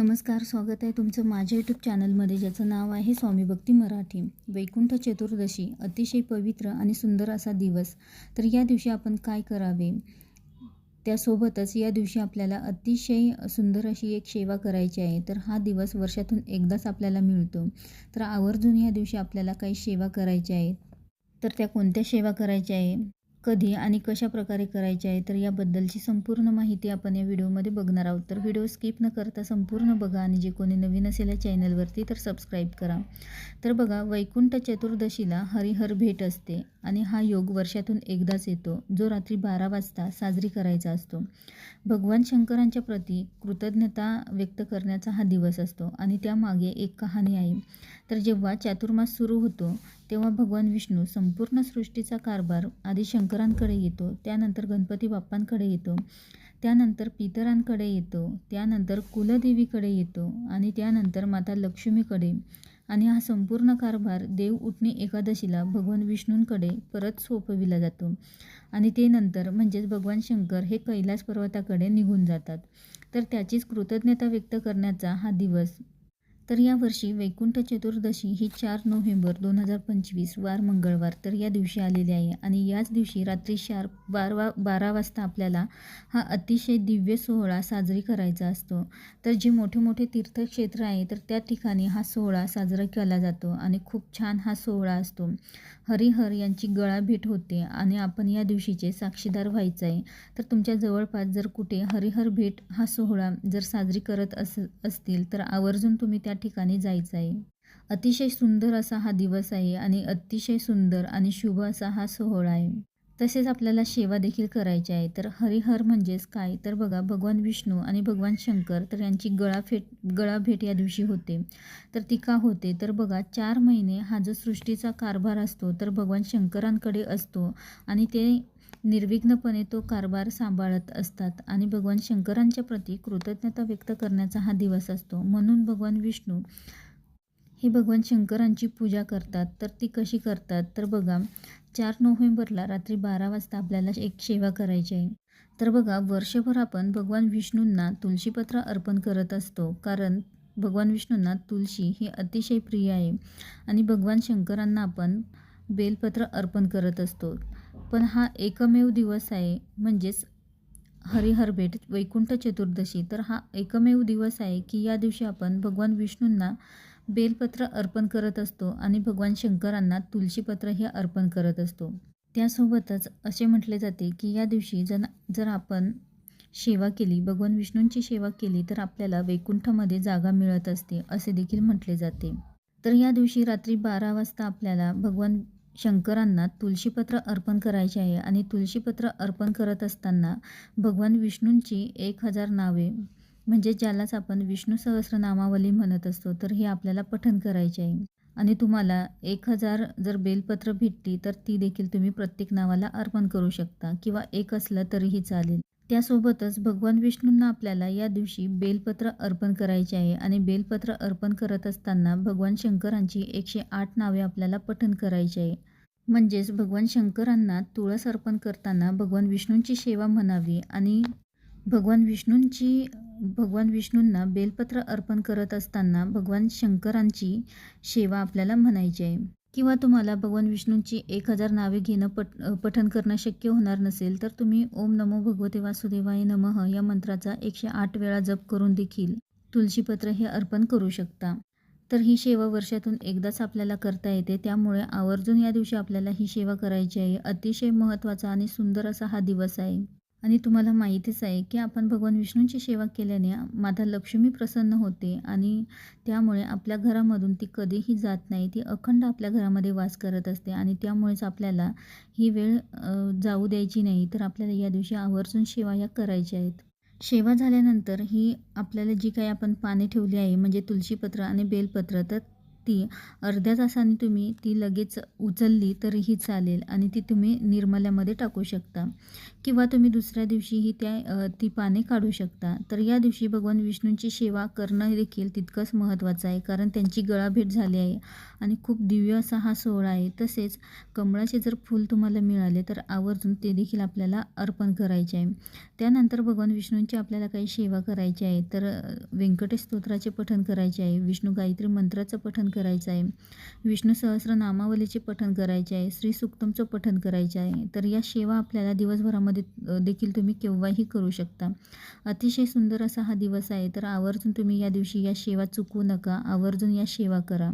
नमस्कार स्वागत आहे तुमचं माझ्या यूट्यूब चॅनलमध्ये ज्याचं नाव आहे स्वामी भक्ती मराठी. वैकुंठ चतुर्दशी अतिशय पवित्र आणि सुंदर असा दिवस. तर या दिवशी आपण काय करावे? त्यासोबतच या दिवशी आपल्याला अतिशय सुंदर अशी एक सेवा करायची आहे. तर हा दिवस वर्षातून एकदाच आपल्याला मिळतो. तर आवर्जून या दिवशी आपल्याला काही सेवा करायच्या आहेत तर त्या कोणत्या सेवा करायच्या आहे? कधी आणि कशा प्रकारे करायचे आहे तर याबद्दलची संपूर्ण माहिती आपण या व्हिडिओमध्ये बघणार आहोत. तर व्हिडिओ स्किप न करता संपूर्ण बघा आणि जे कोणी नवीन असेल या चॅनलवरती तर सबस्क्राईब करा. तर बघा वैकुंठ चतुर्दशीला हरिहर भेट असते आणि हा योग वर्षातून एकदाच येतो जो रात्री बारा वाजता साजरी करायचा असतो. भगवान शंकरांच्या प्रती कृतज्ञता व्यक्त करण्याचा हा दिवस असतो आणि त्यामागे एक कहाणी आहे. तर जेव्हा चातुर्मास सुरू होतो तेव्हा भगवान विष्णू संपूर्ण सृष्टीचा कारभार आधी शंकरांकडे येतो त्यानंतर गणपती बाप्पांकडे येतो त्यानंतर पितरांकडे येतो त्यानंतर कुलदेवीकडे येतो आणि त्यानंतर माता लक्ष्मीकडे. आणि हा संपूर्ण कारभार देव उठणे एकादशीला भगवान विष्णूंकडे परत सोपविला जातो. आणि ते नंतर म्हणजेच भगवान शंकर हे कैलास पर्वताकडे निघून जातात. तर त्याचीच कृतज्ञता व्यक्त करण्याचा हा दिवस तर यावर्षी वैकुंठ चतुर्दशी ही चार नोव्हेंबर दोन हजार पंचवीस वार मंगळवार तर या दिवशी आलेली आहे. आणि याच दिवशी रात्री चार बारवा बारा वाजता आपल्याला हा अतिशय दिव्य सोहळा साजरी करायचा असतो. तर जे मोठे मोठे तीर्थक्षेत्र आहे तर त्या ठिकाणी हा सोहळा साजरा केला जातो आणि खूप छान हा सोहळा असतो. हरिहर यांची गळाभेट होते आणि आपण या दिवशीचे साक्षीदार व्हायचं आहे. तर तुमच्या जवळपास जर कुठे हरिहर भेट हा सोहळा जर साजरी करत अस असतील तर आवर्जून तुम्ही त्या ठिकाणी जायचं आहे अतिशय सुंदर असा हा दिवस आहे आणि अतिशय सुंदर आणि शुभ असा हा सोहळा आहे. तसेच आपल्याला सेवा देखील करायची आहे. तर हरिहर म्हणजेच काय? तर बघा भगवान विष्णू आणि भगवान शंकर तर यांची गळाफेट गळाभेट या दिवशी होते. तर ती का होते. तर बघा चार महिने हा जो सृष्टीचा कारभार असतो तर भगवान शंकरांकडे असतो आणि ते निर्विघ्नपणे तो कारभार सांभाळत असतात आणि भगवान शंकरांच्या प्रती कृतज्ञता व्यक्त करण्याचा हा दिवस असतो. म्हणून भगवान विष्णू हे भगवान शंकरांची पूजा करतात. तर ती कशी करतात? तर बघा चार नोव्हेंबरला रात्री बारा वाजता आपल्याला एक सेवा करायची आहे. तर बघा वर्षभर आपण भगवान विष्णूंना तुळशीपत्र अर्पण करत असतो. कारण भगवान विष्णूंना तुळशी ही अतिशय प्रिय आहे. आणि भगवान शंकरांना आपण बेलपत्र अर्पण करत असतो. पण हा एकमेव दिवस आहे म्हणजेच हरिहर भेट वैकुंठ चतुर्दशी. तर हा एकमेव दिवस आहे की या दिवशी आपण भगवान विष्णूंना बेलपत्र अर्पण करत असतो आणि भगवान शंकरांना तुळशीपत्र हे अर्पण करत असतो. त्यासोबतच असे म्हटले जाते की या दिवशी जर जर आपण सेवा केली भगवान विष्णूंची सेवा केली तर आपल्याला वैकुंठामध्ये जागा मिळत असते असे देखील म्हटले जाते. तर या दिवशी रात्री बारा वाजता आपल्याला भगवान शंकरांना तुळशीपत्र अर्पण करायचे आहे आणि तुळशीपत्र अर्पण करत असताना भगवान विष्णूंची एक हजार नावे म्हणजे ज्यालाच आपण विष्णू सहस्रनामावली म्हणत असतो तर हे आपल्याला पठण करायचे आहे. आणि तुम्हाला एक हजार जर बेलपत्र भेटली तर ती देखील तुम्ही प्रत्येक नावाला अर्पण करू शकता किंवा एक असलं तरीही चालेल. त्यासोबतच भगवान विष्णूंना आपल्याला या दिवशी बेलपत्र अर्पण करायचे आहे आणि बेलपत्र अर्पण करत असताना भगवान शंकरांची एकशे आठ नावे आपल्याला पठण करायची आहे. म्हणजेच भगवान शंकरांना तुळस अर्पण करताना भगवान विष्णूंची सेवा म्हणावी आणि भगवान विष्णूंची भगवान विष्णूंना बेलपत्र अर्पण करत असताना भगवान शंकरांची सेवा आपल्याला म्हणायची आहे. किंवा तुम्हाला भगवान विष्णूंची एक हजार नावे घेणं पट पठन करणं शक्य होणार नसेल तर तुम्ही ओम नमो भगवते वासुदेवाय नमः या मंत्राचा एकशे आठ वेळा जप करून देखील तुळशीपत्र हे अर्पण करू शकता. तर ही सेवा वर्षातून एकदाच आपल्याला करता येते. त्यामुळे आवर्जून या दिवशी आपल्याला ही सेवा करायची आहे. अतिशय महत्त्वाचा आणि सुंदर असा हा दिवस आहे. आणि तुम्हाला माहितीच आहे की आपण भगवान विष्णूंची सेवा केल्याने माता लक्ष्मी प्रसन्न होते आणि त्यामुळे आपल्या घरामधून ती कधीही जात नाही. ती अखंड आपल्या घरामध्ये वास करत असते आणि त्यामुळेच आपल्याला ही वेळ जाऊ द्यायची नाही. तर आपल्याला या दिवशी आवर्जून सेवा या करायच्या आहेत. सेवा झाल्यानंतर ही आपल्याला जी काही आपण पाने ठेवली आहे म्हणजे तुळशीपत्र आणि बेलपत्र तर ती अर्ध्या तासाने तुम्ही ती लगेच उचलली तरीही चालेल आणि ती तुम्ही निर्मल्यामध्ये टाकू शकता. किंवा तुम्ही दुसऱ्या दिवशीही त्या ती पाने काढू शकता. तर या दिवशी भगवान विष्णूंची सेवा करणं देखील तितकंच महत्त्वाचं आहे. कारण त्यांची गळाभेट झाली आहे आणि खूप दिव्य असा हा सोहळा आहे. तसेच कमळाचे जर फूल तुम्हाला मिळाले तर आवर्जून ते देखील आपल्याला अर्पण करायचे आहे. त्यानंतर भगवान विष्णूंची आपल्याला काही सेवा करायची आहे. तर व्यंकटेश स्तोत्राचे पठण करायचे आहे. विष्णू गायत्री मंत्राचं पठण करायचं आहे. विष्णू सहस्रनामावलीचे पठण करायचे आहे. श्री सुक्तमचं पठण करायचे आहे. तर या सेवा आपल्याला दिवसभरामध्ये देखील तुम्ही केव्हाही करू शकता. अतिशय सुंदर असा हा दिवस आहे. तर आवर्जून तुम्ही या दिवशी या सेवा चुकवू नका. आवर्जून या सेवा करा.